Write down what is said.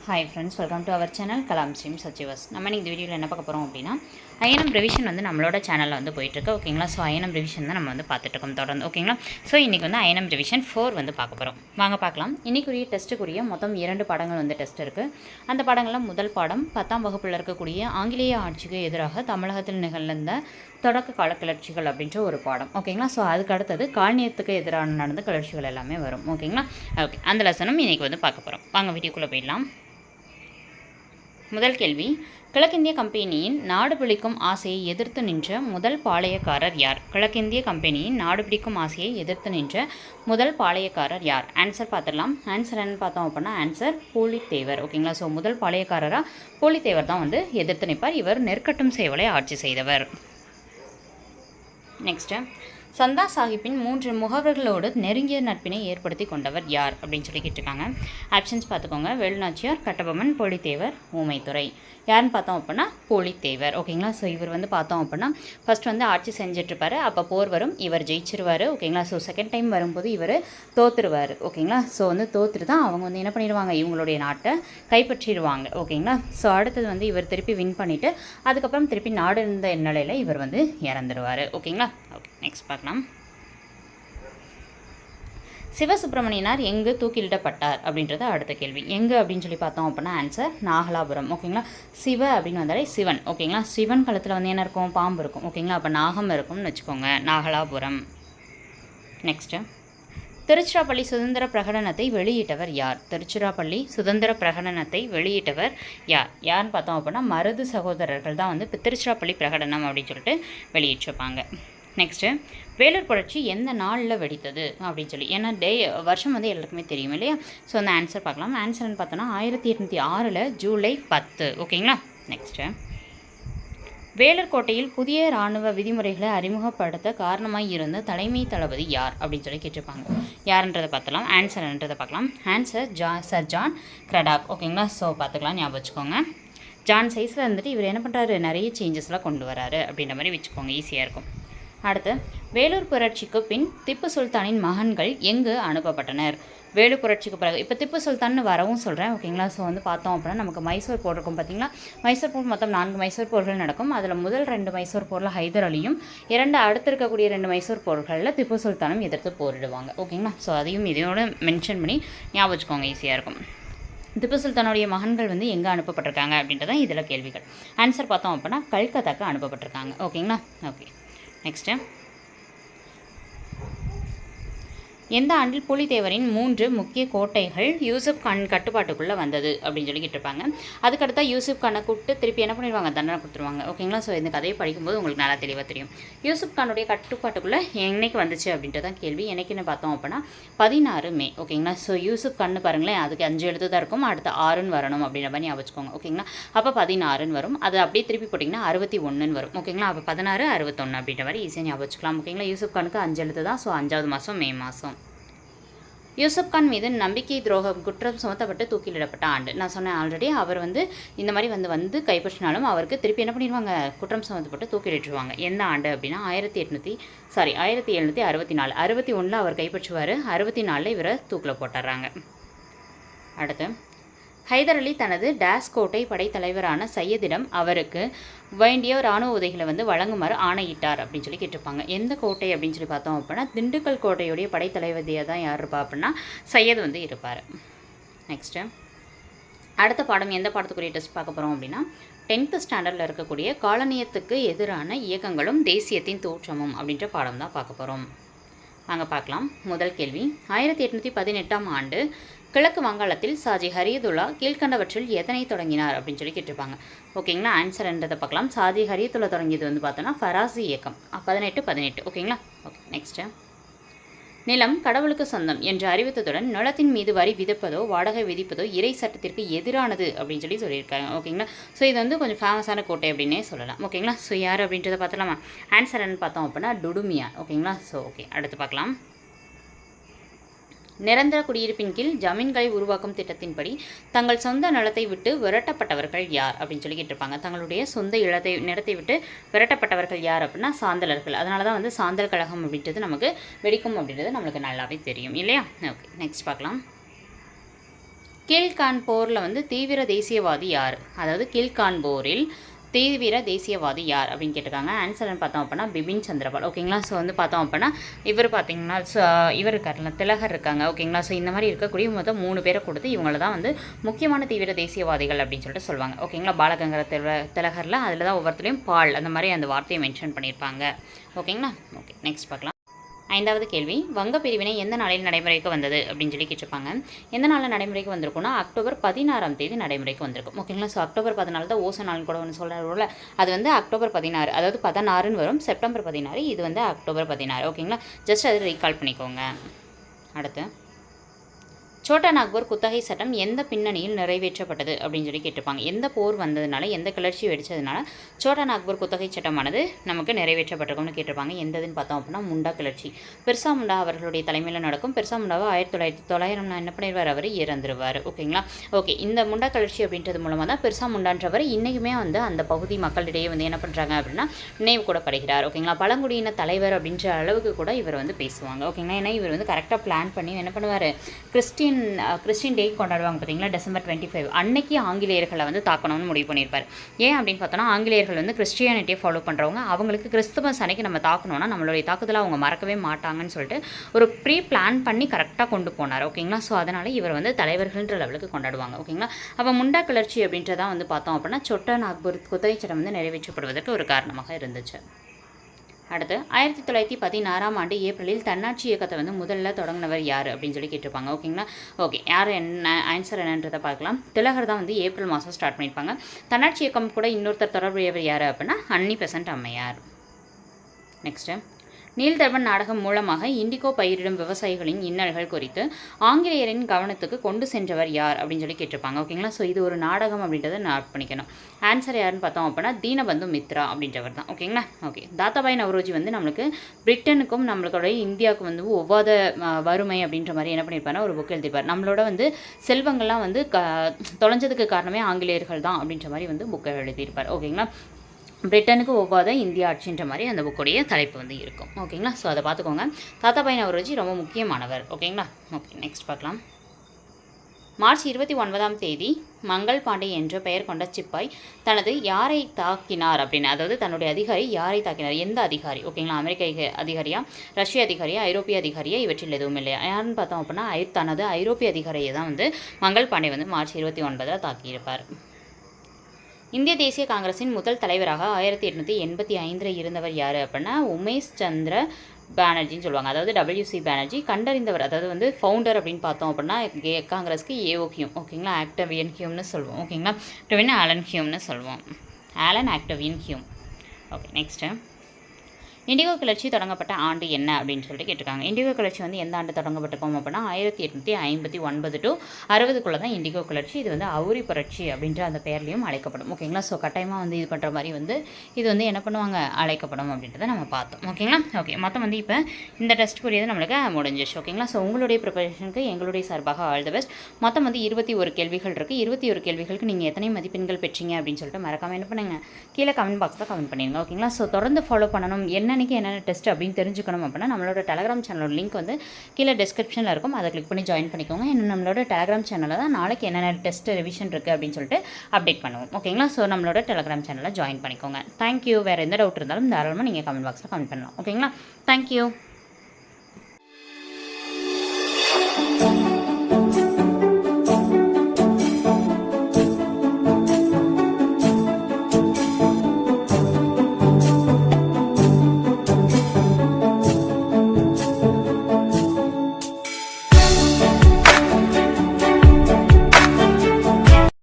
Hi friends welcome to our channel Kalam ஸ்ரீம் சச்சிவஸ் நம்ம இந்த வீடியோவில் என்ன பார்க்க போகிறோம் அப்படின்னா ஐஎன்எம் ரிவிஷன் வந்து நம்மளோட சேனலில் வந்து போயிட்டுருக்கு. ஓகேங்களா ஸோ ஐஎன்எம் ரிவிஷன் தான் நம்ம வந்து பார்த்துட்ருக்கோம் தொடர்ந்து. ஓகேங்களா ஸோ இன்றைக்கி வந்து ஐஎன்எம் ரிவிஷன் ஃபோர் வந்து பார்க்க போகிறோம் வாங்க பார்க்கலாம். இன்றைக்குரிய டெஸ்ட்டுக்குரிய மொத்தம் இரண்டு பாடங்கள் வந்து டெஸ்ட் இருக்குது அந்த பாடங்களில் முதல் பாடம் பத்தாம் வகுப்பில் இருக்கக்கூடிய ஆங்கிலேய ஆட்சிக்கு எதிராக தமிழகத்தில் நிகழ்ந்த தொடக்க கால கிளர்ச்சிகள் அப்படின்ற ஒரு பாடம். ஓகேங்களா ஸோ அதுக்கு அடுத்தது காலனியத்துக்கு எதிரான நடந்த கிளர்ச்சிகள் எல்லாமே வரும். ஓகேங்களா ஓகே அந்த லெசனும் இன்றைக்கி வந்து பார்க்க போகிறோம் வாங்க வீடியோக்குள்ளே போயிடலாம். முதல் கேள்வி. கிழக்கிந்திய கம்பெனியின் நாடு பிடிக்கும் ஆசையை எதிர்த்து நின்ற முதல் பாளையக்காரர் யார்? கிழக்கிந்திய கம்பெனியின் நாடு பிடிக்கும் ஆசையை எதிர்த்து நின்ற முதல் பாளையக்காரர் யார்? ஆன்சர் பார்த்துடலாம். ஆன்சர் என்னன்னு பார்த்தோம் அப்படின்னா ஆன்சர் போலித்தேவர். ஓகேங்களா ஸோ முதல் பாளையக்காரராக போலித்தேவர் தான் வந்து எதிர்த்து நிற்பார். இவர் நெற்கட்டும் சேவலை ஆட்சி செய்தவர். நெக்ஸ்ட்டு சந்தா சாஹிப்பின் மூன்று முகவர்களோடு நெருங்கிய நட்பினை ஏற்படுத்தி கொண்டவர் யார் அப்படின்னு சொல்லி கேட்டிருக்காங்க. ஆப்ஷன்ஸ் பார்த்துக்கோங்க. வேலுநாச்சியார் கட்டபொம்மன் போலித்தேவர் ஊமைத்துறை. யாருன்னு பார்த்தோம் அப்படின்னா போலித்தேவர். ஓகேங்களா ஸோ இவர் வந்து பார்த்தோம் அப்படின்னா ஃபர்ஸ்ட் வந்து ஆட்சி செஞ்சிட்ருப்பாரு அப்போ போர் வரும். இவர் ஜெயிச்சிருவார். ஓகேங்களா ஸோ செகண்ட் டைம் வரும்போது இவர் தோத்துருவார். ஓகேங்களா ஸோ வந்து தோத்துட்டு தான் அவங்க வந்து என்ன பண்ணிடுவாங்க இவங்களுடைய நாட்டை கைப்பற்றிடுவாங்க ஓகேங்களா ஸோ அடுத்தது வந்து இவர் திருப்பி வின் பண்ணிவிட்டு அதுக்கப்புறம் திருப்பி நாடு இருந்த நிலையில் இவர் வந்து இறந்துடுவார் ஓகேங்களா ஓகே நெக்ஸ்ட் பார்க்கலாம். சிவசுப்பிரமணியனார் எங்கு தூக்கிலிடப்பட்டார் அப்படின்றது அடுத்த கேள்வி. எங்கே அப்படின்னு சொல்லி பார்த்தோம் அப்படின்னா ஆன்சர் நாகலாபுரம். ஓகேங்களா சிவ அப்படின்னு வந்தாலே சிவன். ஓகேங்களா சிவன் களத்தில் வந்து என்ன இருக்கும்? பாம்பு இருக்கும். ஓகேங்களா அப்போ நாகம் இருக்கும்னு வச்சுக்கோங்க. நாகலாபுரம். நெக்ஸ்ட்டு திருச்சிராப்பள்ளி சுதந்திர பிரகடனத்தை வெளியிட்டவர் யார்? திருச்சிராப்பள்ளி சுதந்திர பிரகடனத்தை வெளியிட்டவர் யார்? யாருன்னு பார்த்தோம் அப்படின்னா மருது சகோதரர்கள் தான் வந்து இப்போ திருச்சிராப்பள்ளி பிரகடனம் அப்படின்னு சொல்லிட்டு வெளியிட்டிருப்பாங்க. நெக்ஸ்ட்டு வேலூர் புரட்சி எந்த நாளில் வெடித்தது அப்படின்னு சொல்லி. ஏன்னா டே வருஷம் வந்து எல்லாருக்குமே தெரியும் இல்லையா? ஸோ அந்த ஆன்சர் பார்க்கலாம். ஆன்சர்னு பார்த்தோன்னா ஆயிரத்தி எட்நூற்றி ஆறில் ஜூலை பத்து. ஓகேங்களா நெக்ஸ்ட்டு வேலூர் கோட்டையில் புதிய இராணுவ விதிமுறைகளை அறிமுகப்படுத்த காரணமாக இருந்த தலைமை தளபதி யார் அப்படின்னு சொல்லி கேட்டிருப்பாங்க. யாருன்றதை பார்த்தலாம். ஆன்சர்ன்றதை பார்க்கலாம். ஆன்சர் ஜா சர் ஜான் கிரடாக் ஓகேங்களா ஸோ பார்த்துக்கலாம் ஞாபகம் வச்சுக்கோங்க. ஜான் சைஸில் இருந்துட்டு இவர் என்ன பண்ணுறாரு நிறைய சேஞ்சஸ்லாம் கொண்டு வராரு அப்படின்ற மாதிரி வச்சுக்கோங்க. ஈஸியாக இருக்கும். அடுத்து வேலூர் புரட்சிக்கு பின் திப்பு சுல்தானின் மகன்கள் எங்கு அனுப்பப்பட்டனர்? வேலூர் புரட்சிக்கு பிறகு இப்போ திப்பு சுல்தான்னு வரவும் சொல்கிறேன் ஓகேங்களா ஸோ வந்து பார்த்தோம் அப்படின்னா நமக்கு மைசூர் போர் இருக்கும் பார்த்தீங்களா மைசூர் போர் மொத்தம் நான்கு மைசூர் போர்கள் நடக்கும். அதில் முதல் ரெண்டு மைசூர் போரில் ஹைதர் அலியும் இரண்டு அடுத்து இருக்கக்கூடிய ரெண்டு மைசூர் போர்களில் திப்பு சுல்தானும் எதிர்த்து போரிடுவாங்க ஓகேங்களா ஸோ அதையும் இதையோடு மென்ஷன் பண்ணி ஞாபகம் வச்சுக்கோங்க ஈஸியாக இருக்கும். திப்பு சுல்தானுடைய மகன்கள் வந்து எங்கே அனுப்பப்பட்டிருக்காங்க அப்படின்றதான் இதில் கேள்விகள். ஆன்சர் பார்த்தோம் அப்படின்னா கல்கத்தாக்கு அனுப்பப்பட்டிருக்காங்க ஓகேங்களா ஓகே நெக்ஸ்ட்டு எந்த ஆண்டில் புலித்தேவரின் மூன்று முக்கிய கோட்டைகள் யூசுப் கான் கட்டுப்பாட்டுக்குள்ளே வந்தது அப்படின்னு சொல்லி கேட்டிருப்பாங்க அதுக்கடுத்தா யூசுப் கானை கூப்பிட்டு திருப்பி என்ன பண்ணிடுவாங்க? தண்டனை கொடுத்துருவாங்க. ஓகேங்களா ஸோ இந்த கதையை படிக்கும்போது உங்களுக்கு நல்லா தெளிவாக தெரியும். யூசுப் கானுடைய கட்டுப்பாட்டுக்குள்ளே என்னைக்கு வந்துச்சு அப்படின்ட்டு தான் கேள்வி. என்னைக்குன்னு பார்த்தோம் அப்படின்னா பதினாறு மே. ஓகேங்களா ஸோ யூசுப் கண்ணு பாருங்களேன் அதுக்கு அஞ்சு எழுத்து தான் இருக்கும். அடுத்து ஆறுன்னு வரணும் அப்படின்ற மாதிரி ஞாபகம் ஓகேங்களா அப்போ பதினாறுன்னு வரும். அது அப்படியே திருப்பி போட்டிங்கன்னா அறுபத்தி ஒன்றுன்னு வரும். ஓகேங்களா அப்போ பதினாறு அறுபத்தொன்று அப்படின்ற மாதிரி ஈஸியாக ஞாபகம் வச்சுக்கலாம். ஓகேங்களா யூசுப் கானுக்கு அஞ்சு எழுத்து தான். ஸோ அஞ்சாவது மாதம் மே மாதம் யூசப் கான் மீது நம்பிக்கை துரோகம் குற்றம் சுமத்தப்பட்டு தூக்கிலிடப்பட்ட ஆண்டு. நான் சொன்னேன் ஆல்ரெடி அவர் வந்து இந்த மாதிரி வந்து வந்து கைப்பற்றினாலும் அவருக்கு திருப்பி என்ன பண்ணிடுவாங்க? குற்றம் சுமத்தப்பட்டு தூக்கிலிட்டுருவாங்க. எந்த ஆண்டு அப்படின்னா ஆயிரத்தி எட்நூற்றி சாரி ஆயிரத்தி எழுநூற்றி அறுபத்தி நாலு. அறுபத்தி ஒன்றில் அவர் கைப்பற்றுவார். அறுபத்தி நாலில் இவரை தூக்கில் போட்டுறாங்க. அடுத்து ஹைதர் அலி தனது டேஸ் கோட்டை படைத்தலைவரான சையதிடம் அவருக்கு வேண்டிய இராணுவ உதவிகளை வந்து வழங்குமாறு ஆணையிட்டார் அப்படின்னு சொல்லி கேட்டிருப்பாங்க. எந்த கோட்டை அப்படின்னு சொல்லி பார்த்தோம் அப்படின்னா திண்டுக்கல் கோட்டையுடைய படைத்தலைவதியாக தான் யார் இருப்பா அப்படின்னா சையத் வந்து இருப்பார். நெக்ஸ்ட்டு அடுத்த பாடம் எந்த பாடத்துக்குரிய டெஸ்ட் பார்க்க போகிறோம் அப்படின்னா டென்த்து ஸ்டாண்டர்டில் இருக்கக்கூடிய காலனியத்துக்கு எதிரான இயக்கங்களும் தேசியத்தின் தோற்றமும் அப்படின்ற பாடம் தான் பார்க்க போகிறோம் வாங்க பார்க்கலாம். முதல் கேள்வி. ஆயிரத்தி எட்நூற்றி பதினெட்டாம் ஆண்டு கிழக்கு வங்காளத்தில் சாஜி ஹரியதுல்லா கீழ்கண்டவற்றில் எதனை தொடங்கினார் அப்படின்னு சொல்லி கேட்டிருப்பாங்க. ஓகேங்களா ஆன்சர்ன்றதை பார்க்கலாம். சாஜி ஹரியதுல்லா தொடங்கியது வந்து பார்த்தோன்னா ஃபராசி இயக்கம். பதினெட்டு பதினெட்டு. ஓகேங்களா ஓகே நெக்ஸ்ட்டு நிலம் கடவுளுக்கு சொந்தம் என்று அறிவித்ததுடன் நிலத்தின் மீது வரி விதிப்பதோ வாடகை விதிப்பதோ இறை சட்டத்திற்கு எதிரானது அப்படின்னு சொல்லி சொல்லியிருக்காங்க. ஓகேங்களா? ஸோ இது வந்து கொஞ்சம் ஃபேமஸான கோட்டை அப்படின்னே சொல்லலாம். ஓகேங்களா? ஸோ யார் அப்படின்றத பார்த்தலாமா ஆன்சர்னு பார்த்தோம் அப்படின்னா டுடுமியா. ஓகேங்களா? ஸோ ஓகே அடுத்து பார்க்கலாம். நிரந்தர குடியிருப்பின் கீழ் ஜமீன்களை உருவாக்கும் திட்டத்தின்படி தங்கள் சொந்த நிலத்தை விட்டு விரட்டப்பட்டவர்கள் யார் அப்படின்னு சொல்லி கேட்டிருப்பாங்க. தங்களுடைய சொந்த இடத்தை நிலத்தை விட்டு விரட்டப்பட்டவர்கள் யார் அப்படின்னா சாந்தலர்கள். அதனால தான் வந்து சாந்தல் கழகம் அப்படின்றது நமக்கு வெடிக்கும் அப்படின்றது நம்மளுக்கு நல்லாவே தெரியும். இல்லையா? ஓகே நெக்ஸ்ட் பார்க்கலாம். கீழ்கான்போரில் வந்து தீவிர தேசியவாதி யார்? அதாவது கீழ்கான்போரில் தீவிர தேசியவாதி யார் அப்படின்னு கேட்டிருக்காங்க. ஆன்சர்னு பார்த்தோம் அப்படின்னா பிபின் சந்திரபால். ஓகேங்களா ஸோ வந்து பார்த்தோம் அப்படின்னா இவர் பார்த்தீங்கன்னா ஸோ இவர் இருக்காருல திலகர் இருக்காங்க. ஓகேங்களா ஸோ இந்த மாதிரி இருக்கக்கூடிய மொத்தம் மூணு பேரை கொடுத்து இவங்கள தான் வந்து முக்கியமான தீவிர தேசியவாதிகள் அப்படின்னு சொல்லிட்டு சொல்லுவாங்க. ஓகேங்களா பாலகங்கர தில திலகரில் அதில் தான் ஒவ்வொருத்தரையும் பால் அந்த மாதிரி அந்த வார்த்தையை மென்ஷன் பண்ணியிருப்பாங்க. ஓகேங்களா ஓகே நெக்ஸ்ட் பார்க்கலாம். ஐந்தாவது கேள்வி வங்க பிரிவினை எந்த நாளில் நடைமுறைக்கு வந்தது அப்படின்னு சொல்லி கேட்டிருப்பாங்க. எந்த நாளில் நடைமுறைக்கு வந்திருக்கும்னா அக்டோபர் பதினாறாம் தேதி நடைமுறைக்கு வந்திருக்கும். ஓகேங்களா? ஸோ அக்டோபர் பதினாலு தான் ஓச நாள் கூட ஒன்று சொல்கிறோம்ல அது வந்து அக்டோபர் பதினாறு அதாவது பதினாறுன்னு வரும். செப்டம்பர் பதினாறு இது வந்து அக்டோபர் பதினாறு. ஓகேங்களா? ஜஸ்ட் அதை ரீகால் பண்ணிக்கோங்க. அடுத்து. சோட்டா நாக்பூர் குத்தகை சட்டம் எந்த பின்னணியில் நிறைவேற்றப்பட்டது அப்படின்னு சொல்லி கேட்டிருப்பாங்க. எந்த போர் வந்ததுனால எந்த கிளர்ச்சி வெடித்ததுனால சோட்டா நாக்பூர் குத்தகை சட்டமானது நமக்கு நிறைவேற்றப்பட்டிருக்கும்னு கேட்டிருப்பாங்க. எந்ததுன்னு பார்த்தோம் அப்படின்னா முண்டா கிளர்ச்சி. பெர்சா முண்டா அவர்களுடைய தலைமையில் நடக்கும். பெர்சா முண்டாவை ஆயிரத்தி தொள்ளாயிரத்தி தொள்ளாயிரம் என்ன பண்ணிடுவார்? அவர் இறந்துருவார். ஓகேங்களா ஓகே இந்த முண்டா கிளர்ச்சி அப்படின்றது மூலமாக தான் பெர்சா முண்டான்றவர் இன்றைக்குமே வந்து அந்த பகுதி மக்களிடையே வந்து என்ன பண்ணுறாங்க அப்படின்னா நினைவு கூட படுகிறார். ஓகேங்களா பழங்குடியின தலைவர் அப்படின்ற அளவுக்கு கூட இவர் வந்து பேசுவாங்க. ஓகேங்களா ஏன்னா இவர் வந்து கரெக்டாக பிளான் பண்ணி என்ன பண்ணுவார்? கிறிஸ்டின் கிறிஸ்டின் டே கொண்டாடுவாங்க பார்த்தீங்களா டிசம்பர் டுவெண்ட்டி ஃபைவ் அன்னைக்கு ஆங்கிலேயர்களை வந்து தாக்கணும்னு முடிவு பண்ணியிருப்பார். ஏன் அப்படின்னு பார்த்தோன்னா ஆங்கிலேயர்கள் வந்து கிறிஸ்டியானிட்டியை ஃபாலோ பண்ணுறவங்க அவங்களுக்கு கிறிஸ்துமஸ் அன்னைக்கு நம்ம தாக்கணும்னா நம்மளுடைய தாக்குதலை அவங்க மறக்கவே மாட்டாங்கன்னு சொல்லிட்டு ஒரு ப்ரீ பிளான் பண்ணி கரெக்டாக கொண்டு போனார். ஓகேங்களா? ஸோ அதனால் இவர் வந்து தலைவர்கள்ன்ற லெவலுக்கு கொண்டாடுவாங்க. ஓகேங்களா? அப்போ முண்டா கிளர்ச்சி அப்படின்றதான் வந்து பார்த்தோம் அப்படின்னா சொட்ட நாக்பூர் குத்தகை சட்டம் வந்து நிறைவேற்றப்படுவதற்கு ஒரு காரணமாக இருந்துச்சு. அடுத்து ஆயிரத்தி தொள்ளாயிரத்தி பதினாறாம் ஆண்டு ஏப்ரலில் தன்னாட்சி இயக்கத்தை வந்து முதல்ல தொடங்கினவர் யார் அப்படின்னு சொல்லி கேட்டிருப்பாங்க. ஓகேங்களா? ஓகே யார் என்ன ஆன்சர் என்னன்றதை பார்க்கலாம். திலகர் தான் வந்து ஏப்ரல் மாதம் ஸ்டார்ட் பண்ணியிருப்பாங்க. தன்னாட்சி இயக்கம் கூட இன்னொருத்தர் தொடர்புடையவர் யார் அப்படின்னா அன்னி பெசன்ட் அம்மையார். நெக்ஸ்ட்டு நீல்தர்பன் நாடகம் மூலமாக இண்டிகோ பயிரிடும் விவசாயிகளின் இன்னல்கள் குறித்து ஆங்கிலேயரின் கவனத்துக்கு கொண்டு சென்றவர் யார் அப்படின்னு சொல்லி கேட்டிருப்பாங்க. ஓகேங்களா? ஸோ இது ஒரு நாடகம் அப்படின்றத நோட் பண்ணிக்கணும். ஆன்சர் யாருன்னு பார்த்தோம் அப்படின்னா தீனபந்து மித்ரா அப்படின்றவர் தான். ஓகேங்களா? ஓகே தாத்தாபாய் நவரோஜி வந்து நம்மளுக்கு பிரிட்டனுக்கும் நம்மளுடைய இந்தியாவுக்கும் வந்து ஒவ்வாத வறுமை அப்படின்ற மாதிரி என்ன பண்ணியிருப்பாருன்னா ஒரு புக் எழுதியிருப்பார். நம்மளோட வந்து செல்வங்கள்லாம் வந்து க தொலைஞ்சதுக்கு காரணமே ஆங்கிலேயர்கள் தான் அப்படின்ற மாதிரி வந்து புக்கை எழுதியிருப்பார். ஓகேங்களா? பிரிட்டனுக்கு ஒவ்வாத இந்தியா ஆட்சின்ற மாதிரி அந்த புக்குடைய தலைப்பு வந்து இருக்கும். ஓகேங்களா? ஸோ அதை பார்த்துக்கோங்க. தாத்தா தாத்தாபாய் நவரோஜி ரொம்ப முக்கியமானவர். ஓகேங்களா? ஓகே நெக்ஸ்ட் பார்க்கலாம். மார்ச் இருபத்தி ஒன்பதாம் தேதி மங்கள் பாண்டே என்ற பெயர் கொண்ட சிப்பாய் தனது யாரை தாக்கினார் அப்படின்னு அதாவது தன்னுடைய அதிகாரி யாரை தாக்கினார்? எந்த அதிகாரி? ஓகேங்களா? அமெரிக்க அதிகாரியா? ரஷ்ய அதிகாரியா? ஐரோப்பிய அதிகாரியா? இவற்றில் எதுவும் இல்லையா? யாருன்னு பார்த்தோம் அப்படின்னா ஐ தனது ஐரோப்பிய அதிகாரியை தான் வந்து மங்கள் பாண்டே வந்து மார்ச் இருபத்தி ஒன்பதில் தாக்கியிருப்பார். இந்திய தேசிய காங்கிரஸின் முதல் தலைவராக ஆயிரத்தி எட்நூற்றி எண்பத்தி ஐந்தில் இருந்தவர் யார் அப்படின்னா உமேஷ் சந்திர பேனர்ஜின்னு சொல்லுவாங்க. அதாவது டபிள்யூசி பானர்ஜி கண்டறிந்தவர் அதாவது வந்து ஃபவுண்டர் அப்படின்னு பார்த்தோம் அப்படின்னா கே- காங்கிரஸ்க்கு ஏஓ ஓகேங்களா ஆக்டவியன் ஹியூம்னு சொல்லுவோம் ஓகேங்களா ஆக்டவியன் ஆலன் ஹியூம்னு சொல்லுவோம். Allan Octavian Hume okay next indigo கிளர்ச்சி தொடங்கப்பட்ட ஆண்டு என்ன அப்படின்னு சொல்லிட்டு கேட்டிருக்காங்க. இண்டிகோ கிளர்ச்சி வந்து எந்த ஆண்டு தொடங்கப்பட்டிருக்கோம் அப்படின்னா ஆயிரத்தி எட்நூற்றி ஐம்பத்தி ஒன்பது டு அறுபதுக்குள்ளே தான் இண்டிகோ கிளர்ச்சி இது வந்து அவுரி புரட்சி அப்படின்ற அந்த பெயர்லையும் அழைக்கப்படும். ஓகேங்களா? ஸோ கட்டாயமாக வந்து இது பண்ணுற மாதிரி வந்து இது வந்து என்ன பண்ணுவாங்க? அழைக்கப்படும் அப்படின்றத நம்ம பார்த்தோம். ஓகேங்களா? ஓகே மொத்தம் வந்து இப்போ இந்த டெஸ்ட்டுக்குரியது நம்மளுக்கு முடிஞ்சிச்சு ஓகேங்களா? ஸோ உங்களுடைய ப்ரிப்பரேஷனுக்கு எங்களுடைய சார்பாக ஆல் த பெஸ்ட் மொத்தம் வந்து இருபத்தி ஒரு கேள்விகள் இருக்குது இருபத்தி ஒரு கேள்விகளுக்கு நீங்கள் எத்தனை மதிப்பெண்கள் பெற்றீங்க அப்படின்னு சொல்லிட்டு மறக்காமல் என்ன பண்ணுங்க. கீழே கமெண்ட் பாக்ஸில் கமெண்ட் பண்ணிடுங்க. ஓகேங்களா? ஸோ தொடர்ந்து ஃபாலோ பண்ணணும். என்னன்னைக்கு என்னென்ன டெஸ்ட் அப்படின்னு தெரிஞ்சுக்கணும் அப்படின்னா நம்மளோட டெலகிராம் சேனலோட லிங்க் வந்து கீழே டிஸ்கிரிப்ஷனில் இருக்கும். அதை கிளிக் பண்ணி ஜாயின் பண்ணிக்கோங்க. இன்னும் நம்மளோட டெலகிராம் சேனலில் தான் நாளைக்கு என்னென்ன டெஸ்ட் ரிவிஷன் இருக்குது அப்படின்னு சொல்லிட்டு அப்டேட் பண்ணுவோம். ஓகேங்களா ஸோ நம்மளோட டெலகிராம் சேனலில் ஜாயின் பண்ணிக்கோங்க. தேங்க்யூ வேறு எந்த டவுட் இருந்தாலும் தாராளமாக நீங்கள் கமெண்ட் பாக்ஸில் கமெண்ட் பண்ணலாம். ஓகேங்களா தேங்க்யூ